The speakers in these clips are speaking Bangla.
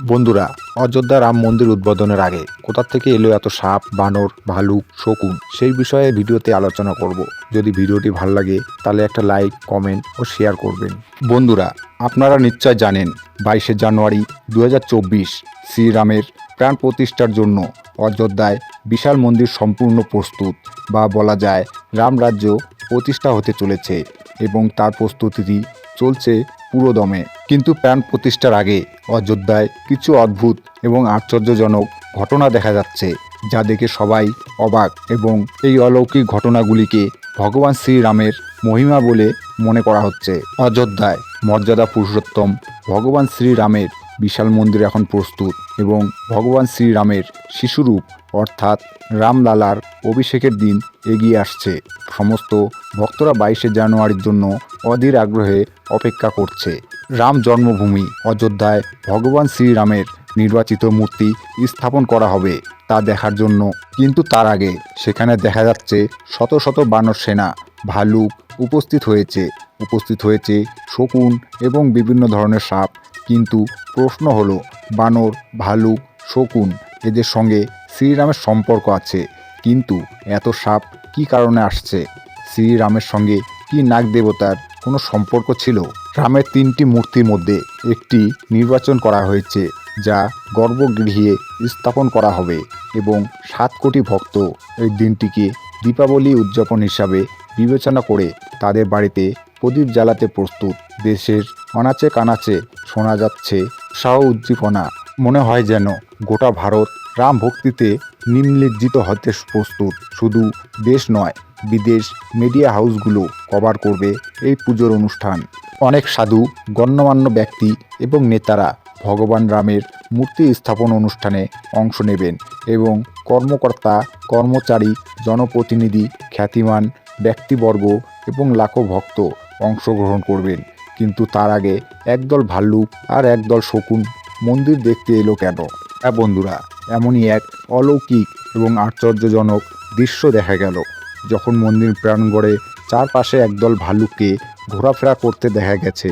বন্ধুরা, অযোধ্যা রাম মন্দির উদ্বোধনের আগে কোথা থেকে এলো এত সাপ, বানর, ভালুক, শকুন? সেই বিষয়ে ভিডিওতে আলোচনা করব। যদি ভিডিওটি ভালো লাগে, তাহলে একটা লাইক, কমেন্ট ও শেয়ার করবেন। বন্ধুরা, আপনারা নিশ্চয় জানেন, বাইশে জানুয়ারি দু হাজার চব্বিশ শ্রীরামের প্রাণ প্রতিষ্ঠার জন্য অযোধ্যায় বিশাল মন্দির সম্পূর্ণ প্রস্তুত বা বলা যায় রামরাজ্য প্রতিষ্ঠা হতে চলেছে এবং তার প্রস্তুতি চলছে পুরো দমে কিন্তু প্রাণ প্রতিষ্ঠার আগে অযোধ্যায় কিছু অদ্ভুত এবং আশ্চর্যজনক ঘটনা দেখা যাচ্ছে, যা দেখে সবাই অবাক এবং এই অলৌকিক ঘটনাগুলিকে ভগবান শ্রীরামের মহিমা বলে মনে করা হচ্ছে। অযোধ্যায় মর্যাদা পুরুষোত্তম, ভগবান শ্রীরামের বিশাল মন্দির এখন প্রস্তুত এবং ভগবান শ্রীরামের শিশুরূপ অর্থাৎ রামলালার অভিষেকের দিন এগিয়ে আসছে। সমস্ত ভক্তরা বাইশে জানুয়ারির জন্য অধীর আগ্রহে অপেক্ষা করছে। রাম জন্মভূমি, অযোধ্যায় ভগবান শ্রীরামের নির্বাচিত মূর্তি স্থাপন করা হবে তা দেখার জন্য। কিন্তু তার আগে সেখানে দেখা যাচ্ছে শত শত বানর সেনা, ভালুক উপস্থিত হয়েছে। উপস্থিত হয়েছে শকুন এবং বিভিন্ন ধরনের সাপ। কিন্তু প্রশ্ন হলো, বানর, ভালুক, শকুন এদের সঙ্গে শ্রীরামের সম্পর্ক আছে। কিন্তু এত সাপ কি কারণে আসছে? শ্রীরামের সঙ্গে কি নাগ দেবতার কোনো সম্পর্ক ছিল? রামের তিনটি মূর্তির মধ্যে একটি নির্বাচন করা হয়েছে, যা গর্ভগৃহে স্থাপন করা হবে এবং সাত কোটি ভক্ত এই দিনটিকে দীপাবলি উদযাপন হিসাবে বিবেচনা করে তাদের বাড়িতে প্রদীপ জ্বালাতে প্রস্তুত। দেশের অনাচে কানাচে শোনা যাচ্ছে উৎসাহ উদ্দীপনা। মনে হয় যেন গোটা ভারত রাম ভক্তিতে নিম্নলিজ্জিত হতে প্রস্তুত। শুধু দেশ নয়, বিদেশ মিডিয়া হাউসগুলো কভার করবে এই পুজোর অনুষ্ঠান। অনেক সাধু, গণ্যমান্য ব্যক্তি এবং নেতারা ভগবান রামের মূর্তি স্থাপন অনুষ্ঠানে অংশ নেবেন এবং কর্মকর্তা, কর্মচারী, জনপ্রতিনিধি, খ্যাতিমান, ব্যক্তিবর্গ এবং লাখো ভক্ত অংশগ্রহণ করবেন। কিন্তু তার আগে একদল ভাল্লুক আর একদল শকুন মন্দির দেখতে এলো কেন? হ্যাঁ বন্ধুরা, এমনই এক অলৌকিক এবং আশ্চর্যজনক দৃশ্য দেখা গেল। যখন মন্দির প্রাণগড়ে চারপাশে একদল ভাল্লুককে ঘোরাফেরা করতে দেখা গেছে।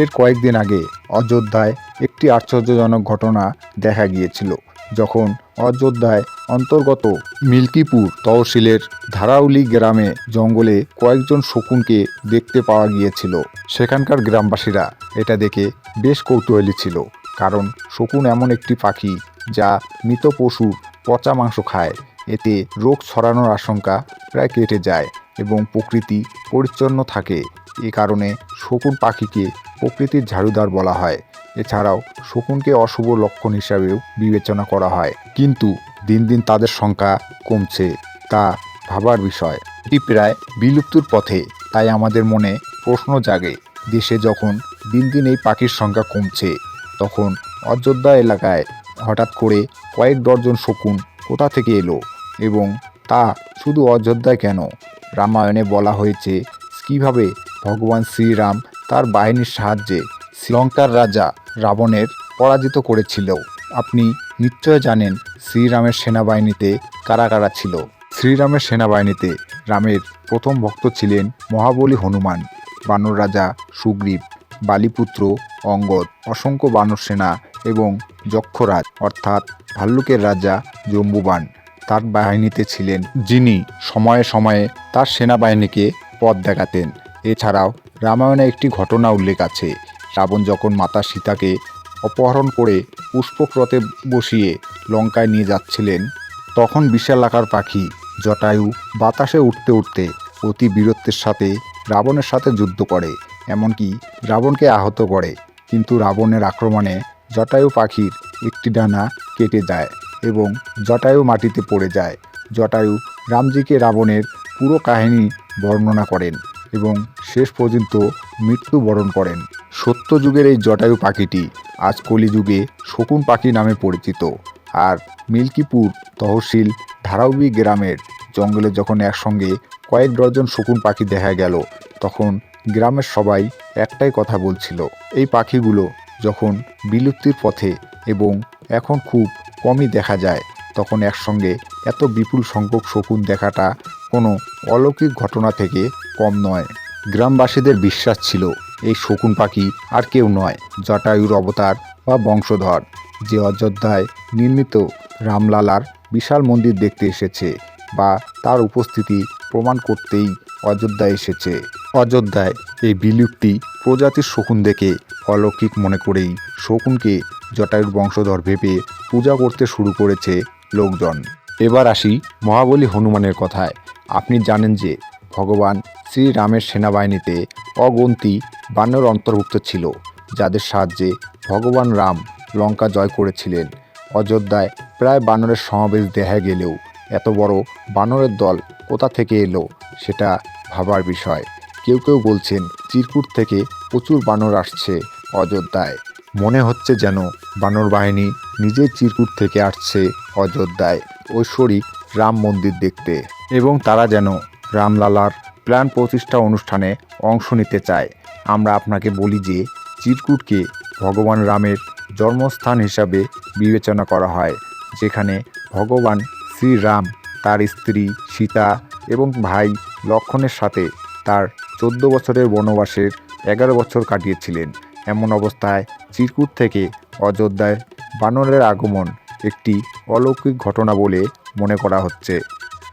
এর কয়েকদিন আগে অযোধ্যায় একটি আশ্চর্যজনক ঘটনা দেখা গিয়েছিল, যখন অযোধ্যায় অন্তর্গত মিল্কিপুর তহসিলের ধারাউলি গ্রামে জঙ্গলে কয়েকজন শকুনকে দেখতে পাওয়া গিয়েছিল। সেখানকার গ্রামবাসীরা এটা দেখে বেশ কৌতূহলী ছিল, কারণ শকুন এমন একটি পাখি যা মৃত পশুর পচা মাংস খায়। এতে রোগ ছড়ানোর আশঙ্কা প্রায় কেটে যায় এবং প্রকৃতি পরিচ্ছন্ন থাকে। এ কারণে শকুন পাখিকে প্রকৃতির ঝাড়ুদার বলা হয়। এছাড়াও শকুনকে অশুভ লক্ষণ হিসাবেও বিবেচনা করা হয়। কিন্তু দিন দিন তাদের সংখ্যা কমছে, তা ভাবার বিষয়। এটি প্রায় বিলুপ্তির পথে, তাই আমাদের মনে প্রশ্ন জাগে, দেশে যখন দিন দিন এই পাখির সংখ্যা কমছে, তখন অযোধ্যা এলাকায় হঠাৎ করে কয়েক ডজন শকুন কোথা থেকে এলো এবং তা শুধু অযোধ্যায় কেন? রামায়ণে বলা হয়েছে, কীভাবে ভগবান শ্রীরাম তার বাহিনীর সাহায্যে শ্রীলঙ্কার রাজা রাবণের পরাজিত করেছিল। আপনি নিশ্চয় জানেন শ্রীরামের সেনাবাহিনীতে কারা কারা ছিল। শ্রীরামের সেনাবাহিনীতে রামের প্রথম ভক্ত ছিলেন মহাবলী হনুমান, বানর রাজা সুগ্রীব, বালিপুত্র অঙ্গদ, অসংখ্য বানর সেনা এবং যক্ষরাজ অর্থাৎ ভাল্লুকের রাজা জম্বুবান। তার বাহিনীতে ছিলেন যিনি সময়ে সময়ে তার সেনাবাহিনীকে পথ দেখাতেন। এছাড়াও রামায়ণে একটি ঘটনা উল্লেখ আছে। রাবণ যখন মাতা সীতাকে অপহরণ করে পুষ্পক্রতে বসিয়ে লঙ্কায় নিয়ে যাচ্ছিলেন, তখন বিশাল আকার পাখি, জটায়ু, বাতাসে উঠতে উঠতে অতি বীরত্বের সাথে রাবণের সাথে যুদ্ধ করে, এমনকি রাবণকে আহত করে। কিন্তু রাবণের আক্রমণে জটায়ু পাখির একটি ডানা কেটে যায় এবং জটায়ু মাটিতে পড়ে যায়। জটায়ু রামজিকে রাবণের পুরো কাহিনী বর্ণনা করেন। এবং শেষ পর্যন্ত মৃত্যুবরণ করেন। সত্যযুগের এই জটায়ু পাখিটি আজ কলিযুগে শকুন পাখি নামে পরিচিত। আর মিল্কিপুর তহসিল ধারাউবি গ্রামের জঙ্গলে যখন একসঙ্গে কয়েক ডজন শকুন পাখি দেখা গেল, তখন গ্রামের সবাই একটাই কথা বলছিল, এই পাখিগুলো যখন বিলুপ্তির পথে এবং এখন খুব কমই দেখা যায়, তখন একসঙ্গে এত বিপুল সংখ্যক শকুন দেখাটা কোনো অলৌকিক ঘটনা থেকে কম নয়। গ্রামবাসীদের বিশ্বাস ছিল, এই শকুন পাখি আর কেউ নয়, জটায়ুর অবতার বা বংশধর। যে অযোধ্যায় নির্মিত রামলালার বিশাল মন্দির দেখতে এসেছে বা তার উপস্থিতি প্রমাণ করতেই অযোধ্যায় এসেছে। অযোধ্যায় এই বিলুপ্তি প্রজাতির শকুন দেখে অলৌকিক মনে করেই শকুনকে জটায়ুর বংশধর ভেবে পূজা করতে শুরু করেছে লোকজন। এবার আসি মহাবলী হনুমানের কথায়। আপনি জানেন যে ভগবান শ্রীরামের সেনাবাহিনীতে অগন্তি বানর অন্তর্ভুক্ত ছিল, যাদের সাহায্যে ভগবান রাম লঙ্কা জয় করেছিলেন। অযোধ্যায় প্রায় বানরের সমাবেশ দেখা গেলেও এত বড় বানরের দল কোথা থেকে এলো সেটা ভাবার বিষয়। কেউ কেউ বলছেন চিরকুট থেকে প্রচুর বানর আসছে অযোধ্যায়। মনে হচ্ছে যেন বানর বাহিনী নিজের চিরকুট থেকে আসছে অযোধ্যায় ঐশ্বরিক রাম মন্দির দেখতে। এবং তারা যেন রামলালার প্ল্যান প্রতিষ্ঠা অনুষ্ঠানে অংশ নিতে চায়। আমরা আপনাকে বলি যে, চিরকুটকে ভগবান রামের জন্মস্থান হিসাবে বিবেচনা করা হয়, যেখানে ভগবান শ্রীরাম তার স্ত্রী সীতা এবং ভাই লক্ষণের সাথে তার চোদ্দ বছরের বনবাসের এগারো বছর কাটিয়েছিলেন। এমন অবস্থায় চিরকুট থেকে অযোধ্যায় বানরের আগমন একটি অলৌকিক ঘটনা বলে মনে করা হচ্ছে।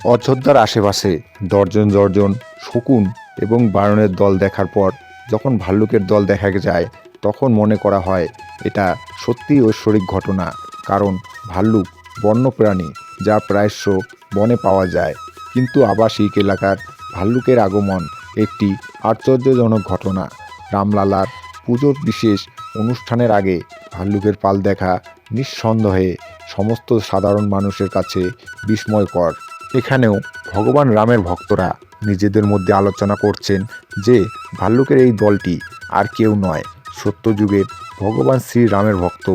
অযোধ্যার আশেপাশে দর্জন দর্জন শকুন এবং বানরের দল দেখার পর যখন ভাল্লুকের দল দেখা যায়, তখন মনে করা হয় এটা সত্যি ঐশ্বরিক ঘটনা। কারণ ভাল্লুক বন্যপ্রাণী যা প্রায়শ বনে পাওয়া যায়। কিন্তু আবাসিক এলাকার ভাল্লুকের আগমন একটি আশ্চর্যজনক ঘটনা। রামলালার পুজোর বিশেষ অনুষ্ঠানের আগে ভাল্লুকের পাল দেখা নিঃসন্দেহে সমস্ত সাধারণ মানুষের কাছে বিস্ময়কর। এখানেও ভগবান রামের ভক্তরা নিজেদের মধ্যে আলোচনা করছেন যে ভাল্লুকের এই দলটি আর কেউ নয়, সত্যযুগের ভগবান শ্রীরামের ভক্ত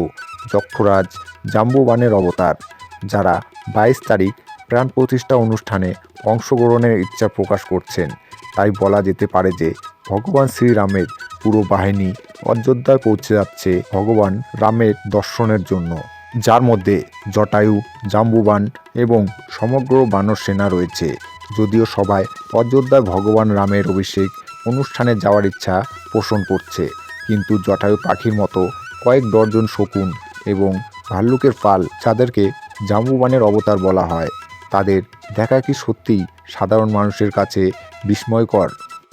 যক্ষরাজ জাম্বুবানের অবতার, যারা বাইশ তারিখ প্রাণ প্রতিষ্ঠা অনুষ্ঠানে অংশগ্রহণের ইচ্ছা প্রকাশ করছেন। তাই বলা যেতে পারে যে ভগবান শ্রীরামের পুরো বাহিনী অযোধ্যায় পৌঁছে যাচ্ছে ভগবান রামের দর্শনের জন্য। যার মধ্যে জটায়ু, জাম্বুবান এবং সমগ্র বানর সেনা রয়েছে। যদিও সবাই অযোধ্যায় ভগবান রামের অভিষেক অনুষ্ঠানে যাওয়ার ইচ্ছা পোষণ করছে, কিন্তু জটায়ু পাখির মতো কয়েক ডজন শকুন এবং ভাল্লুকের পাল যাদেরকে জাম্বুবানের অবতার বলা হয়, তাদের দেখা কি সত্যিই সাধারণ মানুষের কাছে বিস্ময়কর?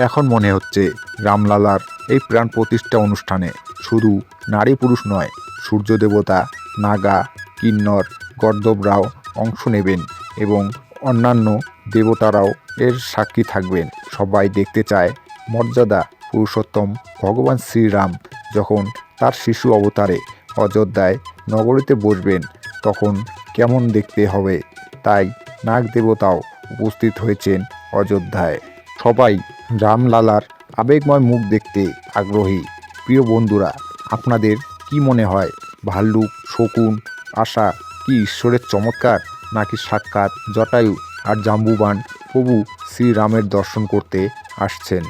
এখন মনে হচ্ছে রামলালার এই প্রাণ প্রতিষ্ঠা অনুষ্ঠানে শুধু নারী পুরুষ নয়, সূর্য দেবতা নাগা, কিন্নর গর্দবরাও অংশ নেবেন এবং অন্যান্য দেবতারাও এর সাক্ষী থাকবেন। সবাই দেখতে চায় মর্যাদা পুরুষোত্তম ভগবান শ্রীরাম যখন তার শিশু অবতারে অযোধ্যায় নগরীতে বসবেন তখন কেমন দেখতে হবে? তাই নাগ দেবতাও উপস্থিত হয়েছেন অযোধ্যায়। সবাই রামলালার আবেগময় মুখ দেখতে আগ্রহী। প্রিয় বন্ধুরা, আপনাদের কি মনে হয়? ভাল্লুক, শকুন, আশা কি ঈশ্বরের চমৎকার? নাকি সাক্ষাৎ জটায়ু আর জাম্বুবান প্রভু শ্রীরামের দর্শন করতে আসছেন?